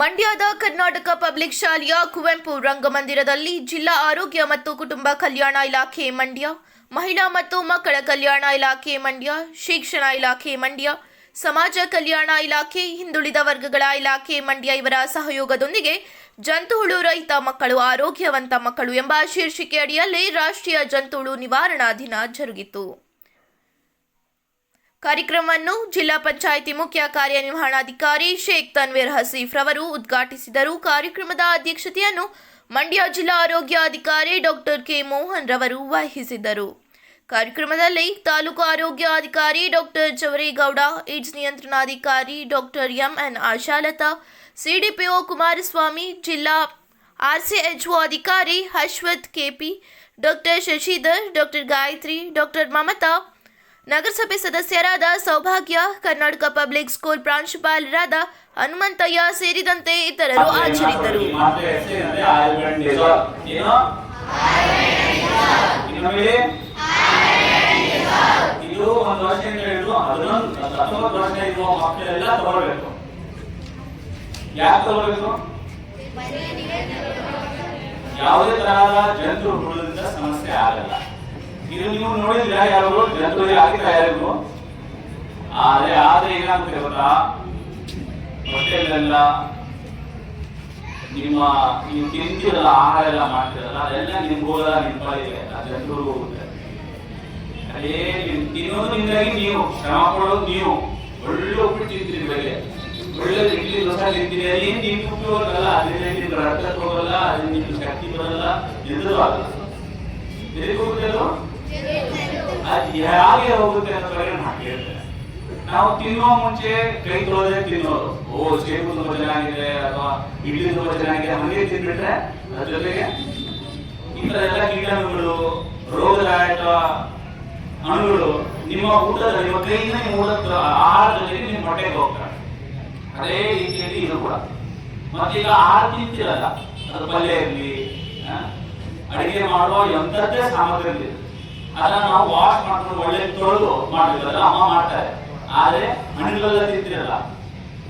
ಮಂಡ್ಯದ ಕರ್ನಾಟಕ ಪಬ್ಲಿಕ್ ಶಾಲೆಯ ಕುವೆಂಪು ರಂಗಮಂದಿರದಲ್ಲಿ ಜಿಲ್ಲಾ ಆರೋಗ್ಯ ಮತ್ತು ಕುಟುಂಬ ಕಲ್ಯಾಣ ಇಲಾಖೆ ಮಂಡ್ಯ, ಮಹಿಳಾ ಮತ್ತು ಮಕ್ಕಳ ಕಲ್ಯಾಣ ಇಲಾಖೆ ಮಂಡ್ಯ, ಶಿಕ್ಷಣ ಇಲಾಖೆ ಮಂಡ್ಯ, ಸಮಾಜ ಕಲ್ಯಾಣ ಇಲಾಖೆ, ಹಿಂದುಳಿದ ವರ್ಗಗಳ ಇಲಾಖೆ ಮಂಡ್ಯ ಇವರ ಸಹಯೋಗದೊಂದಿಗೆ ಜಂತುಹುಳು ರಹಿತ ಮಕ್ಕಳು, ಆರೋಗ್ಯವಂತ ಮಕ್ಕಳು ಎಂಬ ಶೀರ್ಷಿಕೆ ಅಡಿಯಲ್ಲಿ ರಾಷ್ಟ್ರೀಯ ಜಂತುಹುಳು ನಿವಾರಣಾ ದಿನ ಜರುಗಿತು. ಕಾರ್ಯಕ್ರಮವನ್ನು ಜಿಲ್ಲಾ ಪಂಚಾಯಿತಿ ಮುಖ್ಯ ಕಾರ್ಯನಿರ್ವಹಣಾಧಿಕಾರಿ ಶೇಖ್ ತನ್ವೀರ್ ಹಸೀಫ್ ರವರು ಉದ್ಘಾಟಿಸಿದರು. ಕಾರ್ಯಕ್ರಮದ ಅಧ್ಯಕ್ಷತೆಯನ್ನು ಮಂಡ್ಯ ಜಿಲ್ಲಾ ಆರೋಗ್ಯಾಧಿಕಾರಿ ಡಾಕ್ಟರ್ ಕೆ ಮೋಹನ್ ರವರು ವಹಿಸಿದ್ದರು ಕಾರ್ಯಕ್ರಮದಲ್ಲಿ ತಾಲೂಕು ಆರೋಗ್ಯಾಧಿಕಾರಿ doctor Chavaregowda AIDS ನಿಯಂತ್ರಣಾಧಿಕಾರಿ doctor MN Ashalatha, CDPO Kumaraswamy, ಜಿಲ್ಲಾ ಆರ್ಸಿಎಚ್ಒ ಅಧಿಕಾರಿ Ashwath KP, doctor Shashidhar, doctor Gayatri, doctor Mamata ನಗರಸಭೆ ಸದಸ್ಯರಾದ ಸೌಭಾಗ್ಯ, ಕರ್ನಾಟಕ ಪಬ್ಲಿಕ್ ಸ್ಕೂಲ್ ಪ್ರಾಂಶುಪಾಲರಾದ ಹನುಮಂತಯ್ಯ ಸೇರಿದಂತೆ ಇತರರು ಆಚರಿದ್ದರು ಯಾವುದೇ ತರಹದ ಜನರು ಸಮಸ್ಯೆ ಆಗಲ್ಲ. ಇದು ನೀವು ನೋಡಿದ್ರೆ ಯಾರು ಜಂತು ಆಗಿಲ್ಲ ಯಾರಿಗೂ ಆದ್ರೆ ಆದ್ರೆ ಏನಾಗುತ್ತೆ ಗೊತ್ತಾ? ಹೊಟ್ಟೆಲ್ಲೆಲ್ಲ ನಿಮ್ಮ, ನೀವು ತಿಂತಿರಲ್ಲ, ಆಹಾರ ಎಲ್ಲ ಮಾಡ್ತಿರಲ್ಲ, ಅದೆಲ್ಲ ನಿಂತಿದೆ ಆ ಹೋಗುತ್ತೆ. ಅದೇ ನೀವು ತಿನ್ನೋದ್ರಿಂದಾಗಿ ನೀವು, ಶ್ರಮ ಪಡೋದು ನೀವು. ಒಳ್ಳೆ ಉಪ್ಪಿಟ್ಟು ತಿಂತೀರಿ ಬೆಲೆ ಒಳ್ಳೆ ಇಡ್ಲಿ ದೋಸೆ ತಿಂತೀರಿ. ಅದೇನು ನಿಮ್ಗೆ ಉಪ್ಪು ಹೋಗಲ್ಲ ಅದರಿಂದ ನಿಮ್ಗೆ ರಕ್ತ ಹೋಗಲ್ಲ ಅದರಿಂದ ನಿಮ್ಗೆ ಶಕ್ತಿ ಬರಲ್ಲ ಎದುರು ಆಗಲ್ಲ ಎಲ್ಲಿಗೆ ಅದು ಹೇಗೆ ಹೋಗುತ್ತೆ ಅಂತ ಬಗ್ಗೆ ನಾನು ಹೇಳ್ತೇನೆ ನಾವು ತಿನ್ನುವ ಮುಂಚೆ ಕೈ ತೊಳೆದ್ರೆ ತಿನ್ನೋದು. ಓ, ಸೇಬು ತುಂಬಾ ಚೆನ್ನಾಗಿದೆ ಅಥವಾ ಇಡ್ಲಿ ತುಂಬಾ ಚೆನ್ನಾಗಿದೆ ಹಂಗೆ ತಿನ್ಬಿಟ್ರೆ ಅದ್ರ ಜೊತೆಗೆ ಎಲ್ಲ ಕೀಟಾಣುಗಳು, ರೋಗದಾಯಕ ಅಣುಗಳು ನಿಮ್ಮ ಊಟದ, ನಿಮ್ಮ ಕೈಯಿಂದ ನಿಮ್ಮ ಊಟದ ಆಹಾರ ಜೊತೆಗೆ ನಿಮ್ಮ ಹೊಟ್ಟೆಗೆ ಹೋಗ್ತಾರೆ. ಅದೇ ರೀತಿಯಲ್ಲಿ ಇದು ಕೂಡ. ಮತ್ತೆ ಈಗ ಆಹಾರ ತಿಂತಿರಲ್ಲ, ಅದು ಪಲ್ಯ ಇರಲಿ ಅಡಿಗೆ ಮಾಡುವ ಎಂಥದ್ದೇ ಸಾಮಗ್ರಿ ಅದನ್ನ ನಾವು ವಾಶ್ ಮಾಡ್ಕೊಂಡು ಒಳ್ಳೆ ತೊಳೆದು ಮಾಡಿದ್ರಲ್ಲ ಅಮ್ಮ ಮಾಡ್ತಾರೆ. ಆದ್ರೆ ಹಣ್ಣುಗಳೆಲ್ಲ ತಿಂತಿರಲ್ಲ.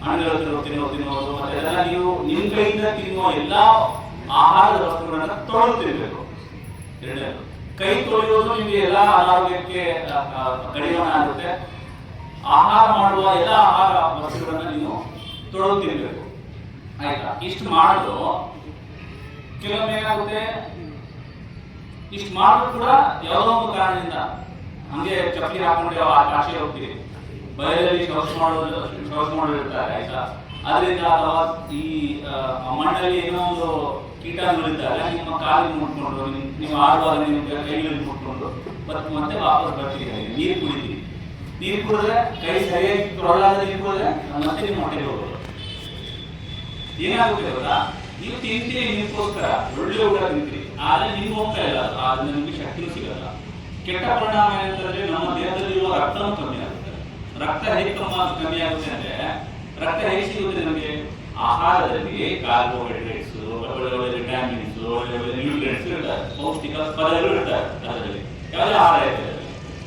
ಹಣ್ಣುಗಳು ತಿನ್ನೋ ತಿನ್ನೋ ತಿನ್ನೋದು ಎಲ್ಲ ನೀವು ನಿಮ್ ಕೈಯಿಂದ ತಿನ್ನುವ ಎಲ್ಲಾ ಆಹಾರದ ವಸ್ತುಗಳನ್ನ ತೊಳೆದು ತಿನ್ಬೇಕು. ಕೈ ತೊಳೆಯೋದು ನಿಮ್ಗೆ ಎಲ್ಲಾ ಅನಾರೋಗ್ಯಕ್ಕೆ ಆ, ಆಗುತ್ತೆ. ಆಹಾರ ಮಾಡುವ ಎಲ್ಲಾ ಆಹಾರ ವಸ್ತುಗಳನ್ನ ನೀವು ತೊಳೆದು ತಿನ್ಬೇಕು. ಆಯ್ತಾ? ಇಷ್ಟು ಮಾಡಿದ್ರು ಕೆಲವೊಮ್ಮೆ ಏನಾಗುತ್ತೆ ಇಷ್ಟು ಮಾಡಿದ್ರು ಕೂಡ ಯಾವುದೋ ಒಂದು ಕಾರಣದಿಂದ ಹಂಗೆ ಚಪ್ಪಲಿ ಹಾಕೊಂಡು ಯಾವ ಕಾಶಿ ಹೋಗ್ತೀವಿ ಬಯಲಲ್ಲಿ ಶೌಚ ಮಾಡೋದು, ಶೌಚ ಮಾಡಿರ್ತಾರೆ ಆಯ್ತಾ? ಅದರಿಂದ ಅಥವಾ ಈ ಮಣ್ಣಲ್ಲಿ ಏನೋ ಒಂದು ಕೀಟಾಣುಗಳಿದ್ದಾರೆ ನಿಮ್ಮ ಕಾಲಿಗೆ ಮುಟ್ಕೊಂಡು, ನಿಮ್ಮ ಆಡುವಾಗ ನಿಮ್ಮ ಕೈಗಳಲ್ಲಿ ಮುಟ್ಕೊಂಡು, ಮತ್ತೆ ಮತ್ತೆ ವಾಪಸ್ ಬರ್ತೀರಿ ನೀರು ಕುಡಿತೀರಿ. ನೀರು ಕುಡಿದ್ರೆ ಕೈ ಸರಿಯಾಗಿ ತೊಳಲಾದ ನೀರು ಕುಡಿದ್ರೆ ಮತ್ತೆ ನಿಮ್ಮ ಹೊಟ್ಟೆಗೆ ಹೋಗೋದು. ಏನಾಗುತ್ತೆ ಗೊತ್ತಾ? ನೀವು ತಿಂತೀರಿ, ನಿಮ್ಗೋಸ್ಕರ. ಒಳ್ಳೆ ಊಟ ತಿಂತೀರಿ. ಆದ್ರೆ ನಿಮ್ಗೆ ಹೋಗ್ತಾ ಇಲ್ಲ. ಆದ್ರೆ ನಿಮ್ಗೆ ಶಕ್ತಿನೂ ಸಿಗಲ್ಲ. ಕೆಟ್ಟ ಪರಿಣಾಮ ಏನಂತಂದ್ರೆ ನಮ್ಮ ದೇಹದಲ್ಲಿರುವ ರಕ್ತನೂ ಕಮ್ಮಿ ಆಗುತ್ತೆ. ರಕ್ತ ಹೇಗೆ ಕಮ್ಮ ಆಗುತ್ತೆ ಅಂದ್ರೆ ರಕ್ತ ಹೇಗೆ ಸಿಗುತ್ತೆ ನಮಗೆ? ಆಹಾರದಲ್ಲಿ ಕಾರ್ಬೋಹೈಡ್ರೇಟ್ಸ್ ಒಳ್ಳೆ ಒಳ್ಳೆ ವಿಟಾಮಿನ್ಸ್ ಒಳ್ಳೆ ಒಳ್ಳೆ ನ್ಯೂಟ್ರಿಯೆಂಟ್ಸ್ ಇರ್ತಾರೆ ಪೌಷ್ಟಿಕ ಪದಗಳು ಇರ್ತಾರೆ ಅದರಲ್ಲಿ. ಯಾವುದೇ ಆಹಾರ ಇರ್ತದೆ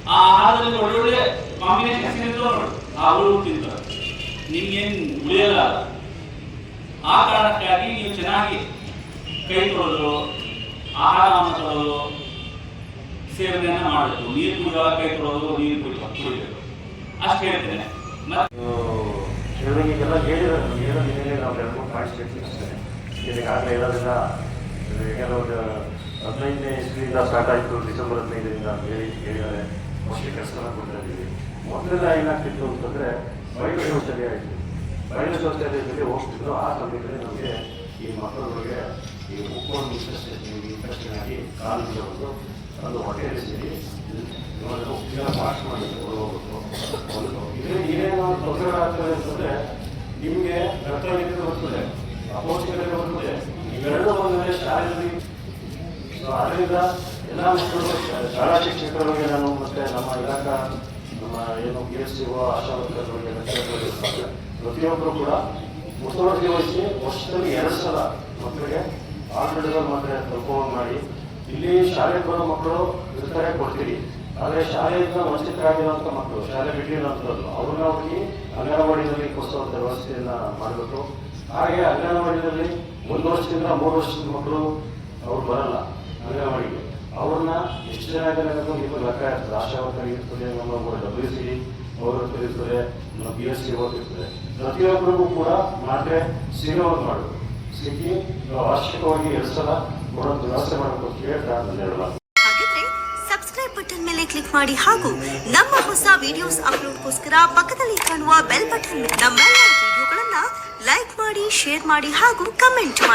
ಆ ಆಹಾರದಲ್ಲಿ ಒಳ್ಳೊಳ್ಳೆ ಕಾಂಬಿನೇಷನ್ ಅವರು ತಿಂತಾರೆ. ನಿಮ್ಗೇನು ಉಳಿಯಲ್ಲ. ಆ ಕಾರಣಕ್ಕಾಗಿ ನೀವು ಚೆನ್ನಾಗಿ ಕೈ ತೊಳೆದು ಆಹಾರವನ್ನು ತೊಳೆದು, ಸೇವನೆಯನ್ನು ಮಾಡಬೇಕು. ನೀರು ಕುಡಿಯುವಾಗ ಕೈ ತೊಳೆದು, ನೀರು ಕುಡಿಯುವ, ಕುಡಿಬೇಕು. ಅಷ್ಟು ಹೇಳ್ತೇನೆ. ನಿನ್ನೆ ನಾವು ಎರಡು ಇರೋದಿಲ್ಲ ಹದಿನೈದನೇ ಇಸ್ವಿಯಿಂದ ಸ್ಟಾರ್ಟ್ ಆಯಿತು, ಡಿಸೆಂಬರ್ ಹದಿನೈದರಿಂದ ಹೇಳಿ ಹೇಳಿದ್ದಾರೆ. ಇದ್ದೀವಿ. ಮೊದಲೆಲ್ಲ ಏನಾಗ್ತಿತ್ತು ಅಂತಂದರೆ ಶೌಚಾಲಯ ಆಯಿತು ಬಯಲು ಶೌಚಾಲಯದಲ್ಲಿ ಹೋಗ್ತಿದ್ರು, ಆ ಸಮಯದಲ್ಲಿ ನಮಗೆ ಈ ಮಕ್ಕಳುಗಳಿಗೆ ಈ ಉಕ್ಕೊಂಡು ಇನ್ಫೆಕ್ಷನ್ ಆಗಿ ಕಾಲು ಒಂದು ಅದು ಹೊಟ್ಟೆಯಲ್ಲಿ ಸೇರಿ ಇವಾಗ ವಾಶ್ ಮಾಡಲಿಕ್ಕೆ ಏನೇನೋ ತೊಂದರೆಗಳಾಗ್ತದೆ ಅಂತಂದ್ರೆ, ನಿಮಗೆ ರಕ್ತವಿದ್ದರೆ ಬರ್ತದೆ, ಅಪೌಷ್ಟಿಕತೆ ಬರ್ತದೆ. ಇವೆರಡೂ ಬಂದರೆ ಶಾಲೆಯಲ್ಲಿ, ಸೊ ಅದರಿಂದ ಎಲ್ಲ ಮಕ್ಕಳು ನಾನು ಮತ್ತೆ ನಮ್ಮ ಇಲಾಖಾ, ನಮ್ಮ ಏನು ಪಿ ಎಸ್ ಸಿ ಆಶಾ ವರ್ಕರ್ಗಳಿಗೆ ಇರ್ತಾರೆ ಪ್ರತಿಯೊಬ್ಬರು ಕೂಡ ಮುತುವರ್ಜಿ ವಹಿಸಿ ವರ್ಷದಲ್ಲಿ ಎರಡು ಸಲ ಮಕ್ಕಳಿಗೆ ಆಲ್ರೆಡಿಗಳು ಮಾತ್ರ ತಲುಪುವಂಗೆ ಮಾಡಿ. ಇಲ್ಲಿ ಶಾಲೆಗೆ ಬರೋ ಮಕ್ಕಳು ಇರ್ತಾರೆ, ಕೊಡ್ತೀರಿ. ಆದರೆ ಶಾಲೆಯಿಂದ ವಂಚಿತರಾಗಿರುವಂಥ ಮಕ್ಕಳು, ಶಾಲೆ ಬಿಟ್ಟಿರುವಂಥದ್ದು ಅವ್ರನ್ನ ಹೋಗಿ ಅಂಗನವಾಡಿನಲ್ಲಿ ಕೊಡಿಸುವಂಥ ವ್ಯವಸ್ಥೆಯನ್ನು ಮಾಡಬೇಕು. ಹಾಗೆ ಅಂಗನವಾಡಿಯಲ್ಲಿ ಒಂದು ವರ್ಷದಿಂದ ಮೂರು ವರ್ಷದ ಮಕ್ಕಳು ಅವ್ರು ಬರಲ್ಲ ಅಂಗನವಾಡಿಗೆ. ಅವ್ರನ್ನ ಎಷ್ಟು ಜನ ಇದ್ದಾರೆ ಅನ್ನೋದು ನಿಮಗೆ ಲೆಕ್ಕ ಇರ್ತದೆ ಆಶಾ ಡಬ್ಲ್ಯೂ ಸಿ ಅವರು ತಿಳಿಸ್ತಾರೆ ಬಿ ಎಸ್ ಸಿ ಓದಿರ್ತಾರೆ ಪ್ರತಿಯೊಬ್ಬರಿಗೂ ಕೂಡ ಮಾತ್ರೆ ಸಿಗೋದು ಮಾಡು. ಸಿಕ್ಕಿ ಅವಶ್ಯಕವಾಗಿ ಎರಡು ಸಲ ಕೊಡೋದು ವ್ಯವಸ್ಥೆ ಮಾಡಬೇಕು ಸಬ್ಸ್ಕ್ರೈಬ್ ಬಟನ್ ಮೇಲೆ ಕ್ಲಿಕ್ ಮಾಡಿ ಹಾಗೂ ನಮ್ಮ ಹೊಸ ವಿಡಿಯೋಸ್ ಅಪ್ಲೋಡ್ಗೋಸ್ಕರ ಪಕ್ಕದಲ್ಲಿ ಕಾಣುವ ಬೆಲ್ ಬಟನ್ ನಮ್ಮೆಲ್ಲ ವಿಡಿಯೋಗಳನ್ನ ಲೈಕ್ ಮಾಡಿ ಶೇರ್ ಮಾಡಿ ಹಾಗೂ ಕಮೆಂಟ್ ಮಾಡಿ.